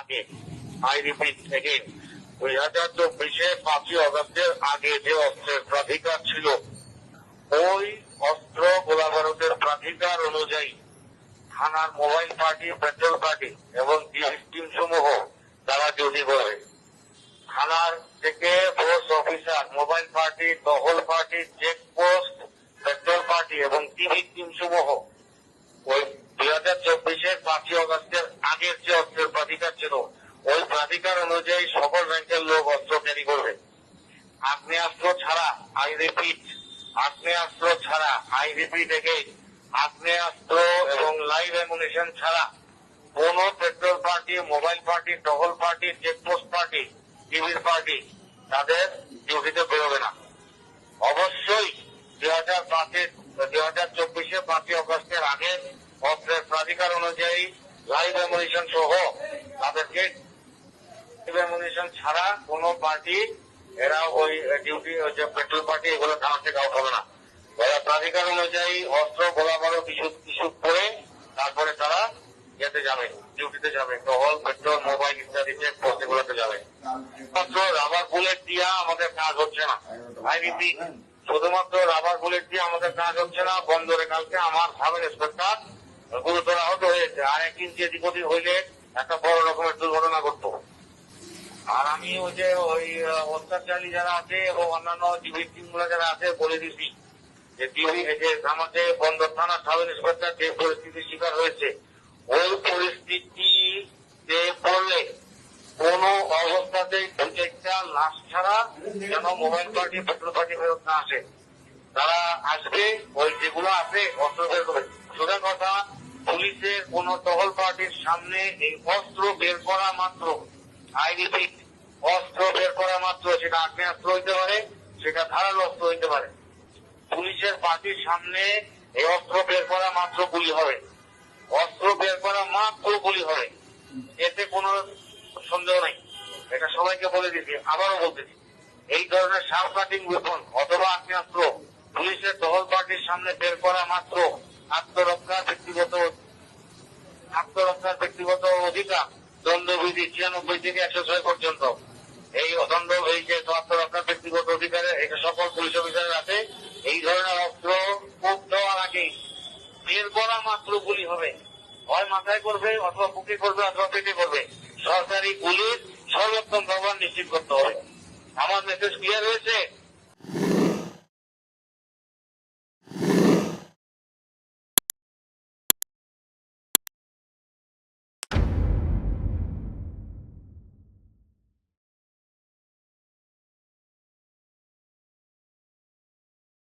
আগে I repeat again দুই হাজার চব্বিশে পাঁচই অগস্টের আগে যে অস্ত্রের প্রাধিকার ছিল, ওই অস্ত্র গোলা বারুদের প্রাধিকার অনুযায়ী থানার মোবাইল পার্টি, পেট্রোল পার্টি এবং টিম সমূহ তারা ডিউটি করবে থানার থেকে ফোর্স অফিসার মোবাইল পার্টি টহল পার্টি চেকপোস্ট পেট্রোল পার্টি এবং টিভি টিম সমূহ, ওই দুই হাজার চব্বিশের পাঁচই অগস্টের আগের যে অস্ত্রের প্রাধিকার ছিল, ওই প্রাধিকার অনুযায়ী সকল ব্যাংকের লোক অস্ত্র ক্যারি করবে। আগ্নেয়াস্ত্র ছাড়া আই রিপিট, আগ্নেয়াস্ত্র ছাড়া আই রিপিট এগেইন আগ্নেয়াস্ত্র এবং লাইভ অ্যামুনিশন ছাড়া কোন পেট্রোল পার্টি, মোবাইল পার্টি, টহল পার্টি, চেকপোস্ট পার্টি, টিভির পার্টি তাদের ডিউটিতে বেরোবে না। অবশ্যই দুই হাজার পাঁচের, দুই হাজার চব্বিশে পাঁচই অগস্টের আগে অস্ত্রের প্রাধিকার অনুযায়ী লাইভ অ্যামুনিশন সহ তাদেরকে অ্যামুনিশন ছাড়া কোন পার্টি এরা ওই ডিউটি যে পেট্রোল পার্টি এগুলো থানা থেকে আউট হবে না। ওরা প্রাধিকার অনুযায়ী অস্ত্র, গোলা বারো কিছু কিছু করে তারপরে তারা যেতে যাবে ডিউটিতে যাবে টহল পেট্রোল মোবাইল ইত্যাদি চেক পোস্ট এগুলোতে যাবে। মাত্র রাবার বুলেট দিয়া আমাদের কাজ হচ্ছে না। আই শুধুমাত্র রাবার বুলেট দিয়ে আমাদের কাজ হচ্ছে না। বন্দরে কালকে আমার সাব ইন্সপেক্টর গুরুতর আহত হয়েছে। আর এক ইঞ্চি এদিক ওদিক হইলে একটা বড় রকমের দুর্ঘটনা ঘটতো। আর আমি ওই যে ওই অত্যাচারী যারা আছে এবং অন্যান্য ভিকটিমগুলো যারা আছে, বলে দিছি। যে যে আমাদের বন্দর থানা সাব ইন্সপেক্টর যে পরিস্থিতির শিকার হয়েছে, ওই পরিস্থিতিতে পড়লে কোন অবস্থাতেই প্রত্যেকটা লাশ ছাড়া যেন মোবাইল পার্টি, পেট্রোল পার্টি ফেরত না আসে। তারা আসবে, ওই যেগুলো আছে, অস্ত্র করে। সোজা কথা পুলিশের কোন টহল পার্টির সামনে এই অস্ত্র বের করা মাত্র আই অস্ত্র বের করা মাত্র, সেটা আগ্নেয়াস্ত্র হইতে পারে, সেটা ধারালো অস্ত্র হইতে পারে। পুলিশের পার্টির সামনে এই অস্ত্র বের করা মাত্র গুলি হবে। অস্ত্র বের করা মাত্র গুলি হবে। এতে কোনো সন্দেহ নেই। এটা সবাইকে বলে দিচ্ছি আবারও বলতেছি। এই ধরনের শার্প কাটিং ওয়েপন অথবা আগ্নেয়াস্ত্র পুলিশের টহল পার্টির সামনে বের করা মাত্র আত্মরক্ষার ব্যক্তিগত আত্মরক্ষার ব্যক্তিগত অধিকার, দণ্ডবিধি ছিয়ানব্বই থেকে একশো ছয় পর্যন্ত। এই দণ্ড এই যে আত্মরক্ষার ব্যক্তিগত অধিকারে এটা সকল পুলিশ অফিসারের আছে এই ধরনের অস্ত্র কূপ দেওয়ার আগে বের করা মাত্র গুলি হবে। হয় মাথায় করবে অথবা বুকে করবে অথবা পেটে করবে। সরকারি গুলির সর্বোত্তম ব্যবহার নিশ্চিত করতে হবে। আমার মেসেজ ক্লিয়ার হয়েছে?